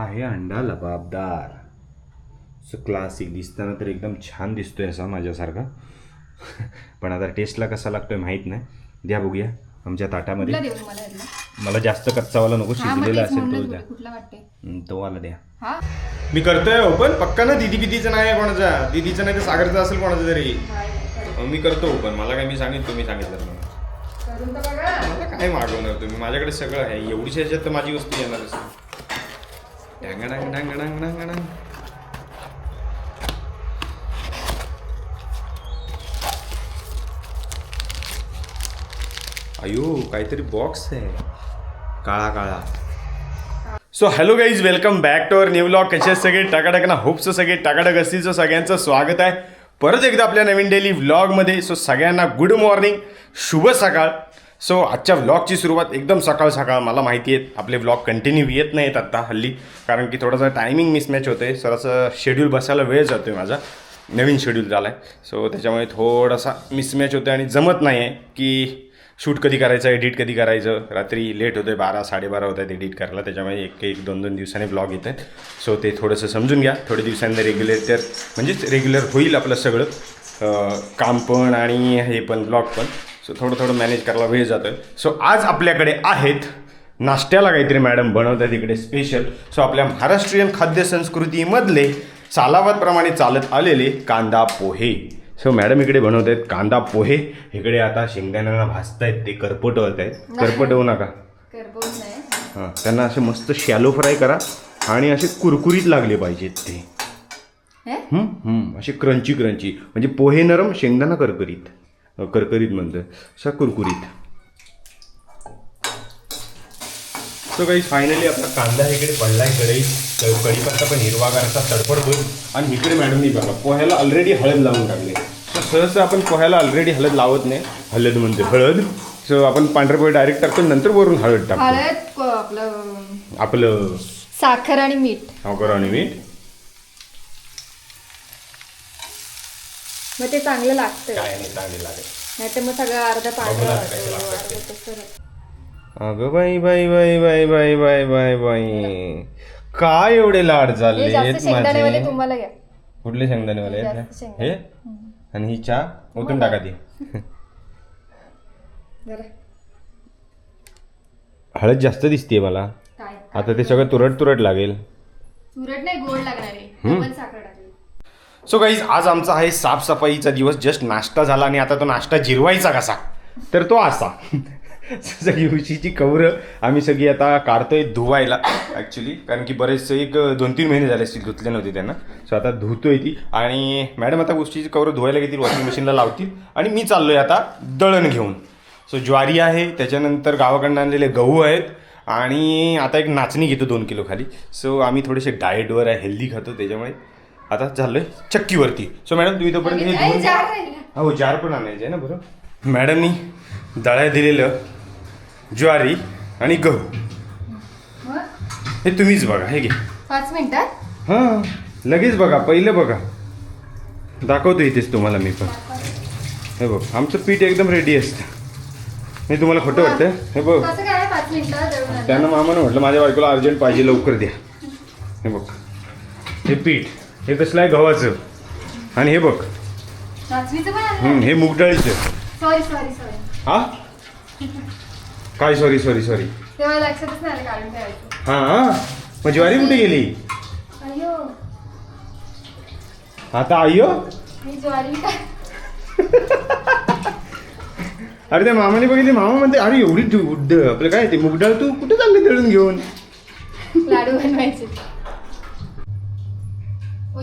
आहे अंडा लबाबदार. So classic दिसताना तर एकदम छान दिसतोय असा माझ्यासारखा. पण आता टेस्टला कसा लागतोय माहीत नाही. द्या बघूया आमच्या ताटामध्ये? मला जास्त कच्चावाला नको हा, शिजलेला असेल तो द्या तुला, कुठला वाटते हं, तो वाला द्या. हा? मी करतोय ओपन पक्का ना दिदी बिदीचं नाही आहे कोणाचा. दिदीचं नाही तर सागरचं असेल कोणाचं तरी. मी करतो ओपन मला काय मी सांगेन तुम्ही सांगितलं मला. काय मागवणार तुम्ही? माझ्याकडे सगळं आहे. एवढीच ह्याच्यात तर माझी वस्तू येणारच डांग डांग डांग डांग डांग डांग अयो काहीतरी बॉक्स आहे. काळा काळा. So hello guys welcome back to our new blog कसे सगळे? टाकाटक ना होपचं सगळे टाकाटक असतील सगळ्यांचं स्वागत आहे. परत एकदा आपल्या नवीन डेली व्लॉगमध्ये सो सगळ्यांना गुड मॉर्निंग शुभ सकाळ. सो आजच्या व्लॉगची सुरुवात एकदम सकाळ सकाळ मला माहिती आहे. आपले व्लॉग कंटिन्यू येत नाहीत आत्ता हल्ली. कारण की थोडासा टायमिंग मिसमॅच होतं. आहे सरासं शेड्यूल बसायला वेळ जातो आहे माझा. नवीन शेड्यूल झाला आहे सो त्याच्यामुळे थोडासा मिसमॅच होतं आणि जमत नाही आहे की शूट कधी करायचं एडिट कधी करायचं. रात्री लेट होतं आहे बारा साडेबारा होत आहेत एडिट करायला. त्याच्यामुळे एक एक दोन दोन दिवसांनी ब्लॉग येत आहेत सो ते थोडंसं समजून घ्या. थोड्या दिवसांनी रेग्युलर तर म्हणजेच रेग्युलर होईल आपलं सगळं. काम पण आणि हे पण ब्लॉग पण. सो थोडं थोडं मॅनेज करायला वेळ जातो आहे सो आज आपल्याकडे आहेत नाश्त्याला काहीतरी मॅडम बनवतात इकडे स्पेशल सो आपल्या महाराष्ट्रीयन खाद्य संस्कृतीमधले सालावादप्रमाणे चालत आलेले कांदा पोहे. सो मॅडम इकडे बनवत आहेत कांदा पोहे. इकडे आता शेंगदाण्यांना भाजतायत ते करपटवत आहेत करपटवू नका हां त्यांना असे मस्त शॅलो फ्राय करा आणि असे कुरकुरीत लागले पाहिजेत ते. असे क्रंची क्रंची म्हणजे पोहे नरम शेंगदाणा करकरीत. करकरीत म्हणतोय. असा कुरकुरीत. सो काही फायनली आपला कांदा इकडे पडलाय कढई तर कढीपत्ता पण हिरवागार असा तडफड होईल. आणि इकडे मॅडमनी बघा पोह्याला ऑलरेडी हळद लावून टाकले. सो सहसा आपण पोह्याला ऑलरेडी हळद लावत नाही. हळद म्हणते हळद? सो आपण पांढरे पोहे डायरेक्ट टाकतो नंतर वरून हळद टाकतो. आपलं आपलं साखर आणि मीठ. अवकर आणि मीठ. मग ते चांगलं लागतं काय नाही चांगले लागेल नाही तर मग सगळं अर्धा पांढरं. अगं बाई बाई बाई बाई बाई बाई बाई बाई. काय एवढे लाड हे झाले माझे? तुम्हाला घ्या. कुठले शेंगदाणेवाले आहेत जास्त हे? शेंगदाणे. हे? आणि ही चहा? ओतून टाका ती. जरा. हळद जास्त दिसते मला. आता ते सगळं तुरट तुरट लागेल. तुरट नाही गोड लागणार आहे. साखर सो गाईज आज आमचा आहे साफसफाईचा दिवस. जस्ट नाश्ता झाला आणि आता तो नाश्ता जिरवायचा कसा? तर तो असा. सगळी उशीची कवरं आम्ही सगळी आता काढतोय धुवायला ॲक्च्युली कारण की बरेचसे एक दोन तीन महिने झाले असतील धुतले नव्हते त्यांना. सो आता धुतोय ती. आणि मॅडम आता उशीची कवरं धुवायला घेतील वॉशिंग मशीनला लावतील. आणि मी चाललोय आता दळण घेऊन. सो ज्वारी आहे त्याच्यानंतर गावाकडनं आणलेले गहू आहेत. आणि आता एक नाचणी घेतो दोन किलो खाली. सो आम्ही थोडेसे डाएटवर आहे हेल्दी खातो त्याच्यामुळे आता चाललोय चक्कीवरती. सो मॅडम तुम्ही तोपर्यंत हे धुवून. हो जार पण आणायचे ना बरोबर मॅडमनी दळ्या दिलेलं ज्वारी आणि गहू. हे तुम्हीच बघा हे घे पाच मिनिटात? हां लगेच बघा पहिलं बघा. दाखवतो इथेच तुम्हाला मी पण. हे बघ आमचं पीठ एकदम रेडी असतं. हे तुम्हाला खोटं वाटतं हे बघ? त्यांना मामानं म्हटलं माझ्या बायकोला अर्जंट पाहिजे लवकर द्या. हे बघ. हे पीठ. हे कसलं आहे गव्हाचं? आणि हे बघ. हं, हे मूग डाळीचं. सॉरी सॉरी सॉरी हा? काय सॉरी सॉरी सॉरी तेव्हा लक्षातच नाही आलं काढून ठेवायचं. हा मग ज्वारी कुठे गेली? अयो आता आयो ही ज्वारी काय अरे त्या मामाने बघितली. मामा म्हणते अरे एवढी आपलं काय ते मूग डाळ तू कुठे चालली दळून घेऊन? लाडू बनवायचे.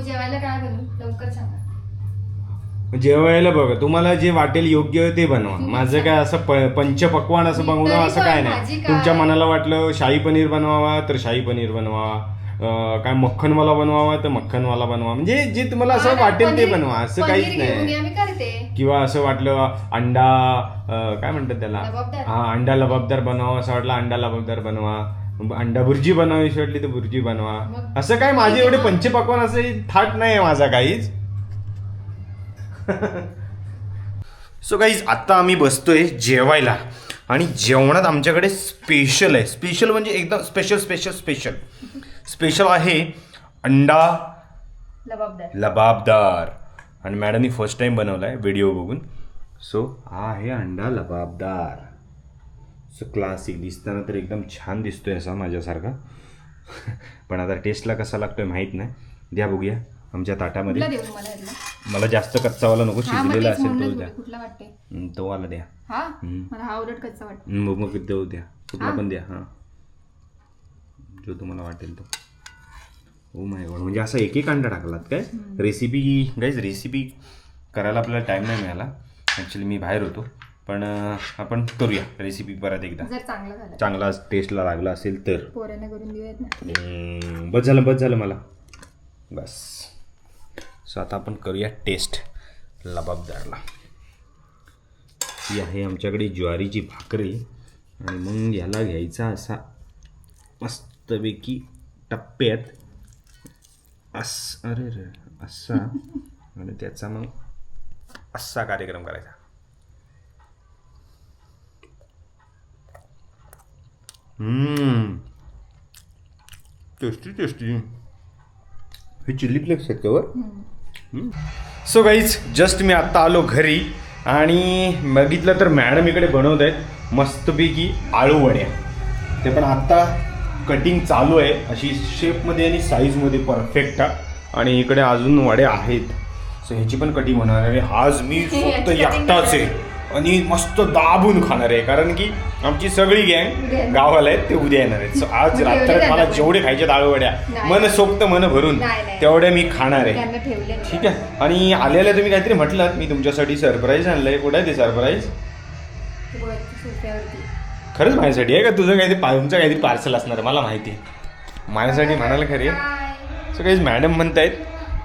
जेवायला काय बनवू? लवकर सांगा. जेवायला बघा तुम्हाला जे वाटेल योग्य ते बनवा. माझं काय असं प- पंचपक्वान असं बनवणं असं काय भाजी नाही. काय? तुमच्या मनाला वाटलं शाही पनीर बनवावा तर शाही पनीर बनवा. अं, काय मक्खनवाला बनवावा तर मक्खनवाला बनवा. म्हणजे जे तुम्हाला असं वाटेल ते पनीर- बनवा. असं पनीर काहीच घेऊन नाही. या, मी करते. किंवा असं वाटलं अंडा अं, काय म्हणतात त्याला? लबाबदार. हा अंडा लबाबदार बनवा असं वाटलं अंडा लबाबदार बनवा. अंडा भुर्जी बनवावीशी वाटली तर भुर्जी बनवा. मग- असं काय माझे एवढे पंचपक्वान असं थाट नाही आहे माझा काहीच. सो गाईज आत्ता आम्ही बसतोय जेवायला. आणि जेवणात आमच्याकडे स्पेशल आहे. स्पेशल म्हणजे एकदम स्पेशल स्पेशल स्पेशल स्पेशल आहे अंडा लबाबदार. लबाबदार. आणि मॅडमनी फर्स्ट टाइम बनवला आहे व्हिडिओ बघून. सो हा आहे अंडा लबाबदार. सो क्लासिक दिसताना तर एकदम छान दिसतोय असा माझ्यासारखा. पण आता टेस्टला कसा लागतोय माहीत नाही. द्या बघूया आमच्या ताटामध्ये. मला जास्त कच्चावाला नको शिजलेला असेल तो द्या. तो वाला द्या. मग मग देऊ द्या. कुठला? पण द्या हां. जो तुम्हाला वाटेल तो. ओ माय गॉड म्हणजे असा एक एक अंडा टाकलात काय? रेसिपी गाईज रेसिपी करायला आपल्याला टाईम नाही मिळाला. ॲक्च्युली मी बाहेर होतो. पण आपण करूया रेसिपी परत एकदा. जर चांगला झाला. चांगला टेस्टला लागला असेल तर. पोऱ्यांना करून देऊयात ना. हम्म, बस झालं बस झालं मला. बस. सो आता आपण करूया टेस्ट लबाबदारला. ही आहे आमच्याकडे ज्वारीची भाकरी. आणि मग याला घ्यायचा असा मस्तपैकी टप्प्यात. अस अरे रे असा. आणि त्याचा मग असा कार्यक्रम करायचा. टेस्टी टेस्टी हे चिल्ली फ्लेक्स आहेत का सो गाईज जस्ट मी आत्ता आलो घरी आणि बघितलं तर मॅडम इकडे बनवत आहेत मस्तपैकी आळू वड्या ते पण आत्ता कटिंग चालू आहे. अशी शेपमध्ये आणि साईजमध्ये परफेक्ट आणि इकडे अजून वड्या आहेत. सो ह्याची पण कटिंग होणार आहे. आज मी फक्त एकटाच आहे. आणि मस्त दाबून खाणार आहे. कारण की आमची सगळी गँग. गावाला आहेत ते उद्या येणार आहेत. सो आज रात्र मला जेवढे खायचे आळू वड्या नाही. मन सोक्त मन भरून नाही, नाही. तेवढे मी खाणार आहे. ठीक आहे. आणि आलेल्या तुम्ही काहीतरी म्हटलं मी तुमच्यासाठी सरप्राईज आणलंय. कुठे आहे ते सरप्राईज खरंच माझ्यासाठी आहे का? तुझं काहीतरी तुमचं काहीतरी पार्सल असणार आहे मला माहिती आहे. माझ्यासाठी म्हणाल खरे? सो काही मॅडम म्हणतायत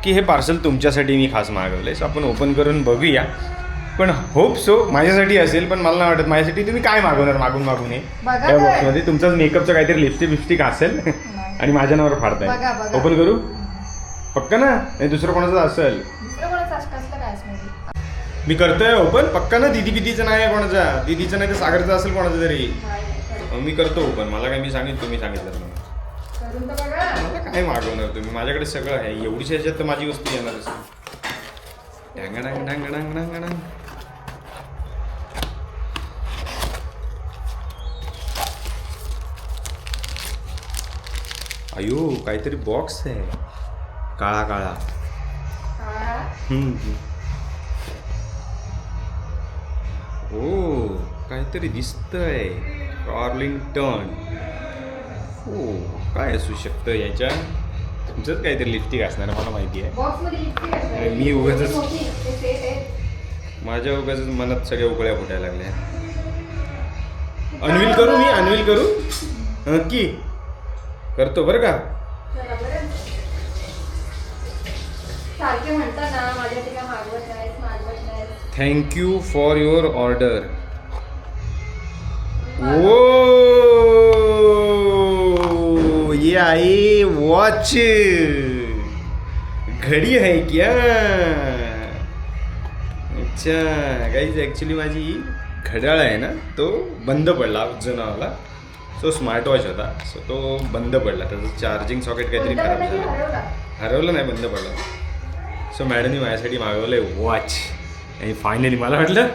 की हे पार्सल तुमच्यासाठी मी खास मागवलंय. सो आपण ओपन करून बघूया. पण होप सो माझ्यासाठी असेल पण मला नाही वाटत. माझ्यासाठी तुम्ही काय मागवणार मागून मागून बघा त्या तर. बॉक्समध्ये तुमचाच मेकअपचं काहीतरी लिपस्टिक बिपस्टिक असेल. आणि माझ्या नावावर बघा, फाडताय. बघा. ओपन करू? पक्का ना? नाही दुसरं कोणाचं असेल? दुसरं कोणाचं असं कसलं काय स्मेल मी करतोय ओपन पक्का ना? दिदी बिदीचं नाही आहे कोणाचा. दिदीचं नाही तर सागरचं असेल कोणाचं तरी. मी करतो ओपन मला काय मी सांगेन तुम्ही सांगितलं. करून तर बघा. मला काय मागवणार तुम्ही? माझ्याकडे सगळं आहे. एवढीच ह्याच्यात तर माझी वस्तू येणार असेल डांग डांग डांग डांग डांग डांग. अयो काहीतरी बॉक्स आहे. काळा काळा. हा. काहीतरी दिसतंय. कार्लिंग्टन हो काय असू शकतं याच्या? तुमचंच काहीतरी लिपस्टिक असणार मला माहिती आहे. मी आहे. माझ्या उगाच मनात सगळ्या उकळ्या फुटायला लागल्या. अनविल करू मी? अनविल करू? नक्की. करतो बरं का? Thank you for your order oh yeah I watch घडी है? क्या अच्छा गाईज ॲक्च्युली माझी घड्याळ आहे ना तो बंद पडला जुनावाला तो स्मार्ट वॉच होता. सो तो बंद पडला. त्याचं चार्जिंग सॉकेट काहीतरी खराब झालं. हरवला? नाही बंद पडलं. सो मॅडमनी माझ्यासाठी मागवलं आहे वॉच आणि फायनली मला वाटलं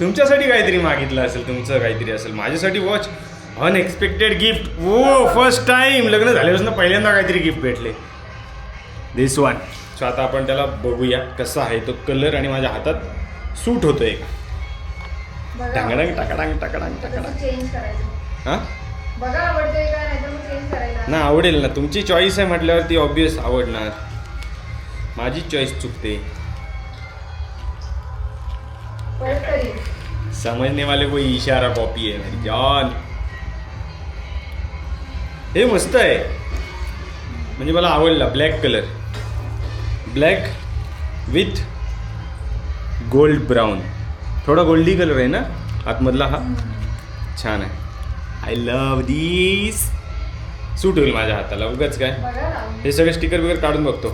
तुमच्यासाठी काहीतरी मागितलं असेल तुमचं काहीतरी असेल. माझ्यासाठी watch unexpected gift oh first time लग्न झाल्यापासून पहिल्यांदा काहीतरी गिफ्ट भेटले. दिस वन सो आता आपण त्याला बघूया कसा आहे तो कलर आणि माझ्या हातात सूट होतोय. का टाकाडांग टाकाडांग टाकाडांग. करायचं. हां? बघा आवडतंय का नाही तर मग चेंज करायला. ना आवडेल ना. तुमची चॉईस आहे म्हटल्यावरती ऑब्विस आवडणार. माझी चॉईस चुकते. परत समजने वाले कोई इशारा कॉपी आहे मेरी जान. हे मस्त आहे. म्हणजे मला आवडला black colour black with gold brown थोडा गोल्डी कलर आहे ना? आतमधला हा? छान आहे. आय लव दिस सूट होईल माझ्या हाताला. उगाच काय? हे सगळे स्टिकर बिकर काढून बघतो.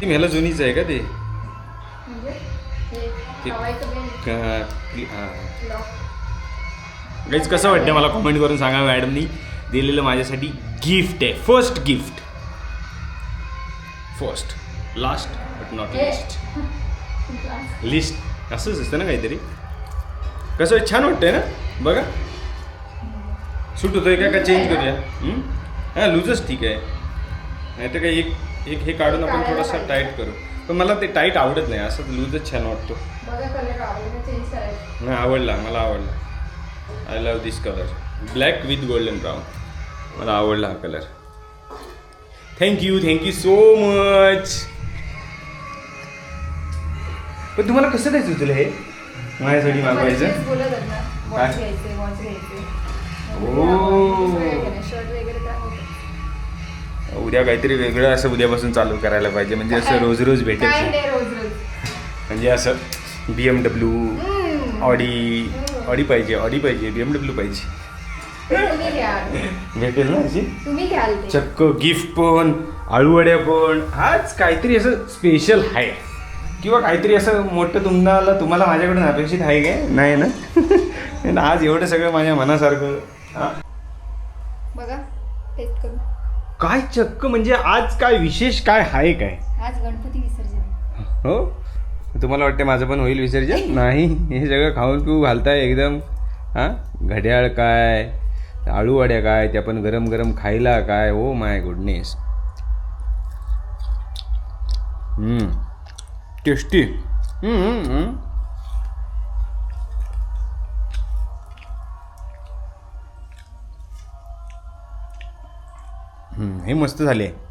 ती ह्याला जुनीच आहे का ते? म्हणजे? ते- लावायचं बेल का- ती-. लॉक गाईज कसं वाटतं मला कमेंट करून सांगा मॅडमनी दिलेलं माझ्यासाठी गिफ्ट आहे. First gift first last but not. Least least असंच असतं ना काहीतरी. कसं आहे? छान वाटतंय ना? बघा. सूट होतोय का? का चेंज करूया? हं? हा लूजच ठीक आहे. नाही तर काही एक एक हे काढून आपण थोडंसं. टाईट करू. पण मला ते टाईट आवडत नाही. असं लूजच छान वाटतो. नाही आवडला मला आवडला. I love this colour black with golden brown मला आवडला हा colour thank you thank you so much पण तुम्हाला कसं काय सुचलं हे? माझ्यासाठी मागवायचं? होत काय? ओ. शर्ट वगैरे होतं? उद्या काहीतरी वेगळं असं उद्यापासून चालू करायला पाहिजे म्हणजे असं रोज रोज काय भेटेल नाही रोज रोज. म्हणजे असं B M W hmm. Audi Audi पाहिजे ऑडी पाहिजे बी एम डब्ल्यू पाहिजे. तुम्ही घ्या भेटेल ना अशी तुम्ही घ्याल ते. चक्क गिफ्ट पण आळूवड्या पण. आज काहीतरी असं स्पेशल आहे. किंवा काहीतरी असं मोठं तुम्हाला तुम्हाला माझ्याकडून अपेक्षित आहे काय? नाही ना? आज एवढं सगळं माझ्या मनासारखं. हा? बघा टेस्ट करू. काय चक्क म्हणजे आज काय विशेष काय आहे काय? आज गणपती विसर्जन. हो? तुम्हाला वाटते माझं पण होईल विसर्जन? नाही. हे सगळं खाऊन पिऊ घालताय एकदम. हां? घड्याळ काय? आळूवड्या काय? त्या पण गरम गरम खायला काय? Oh my goodness tasty. हे मस्त झाले.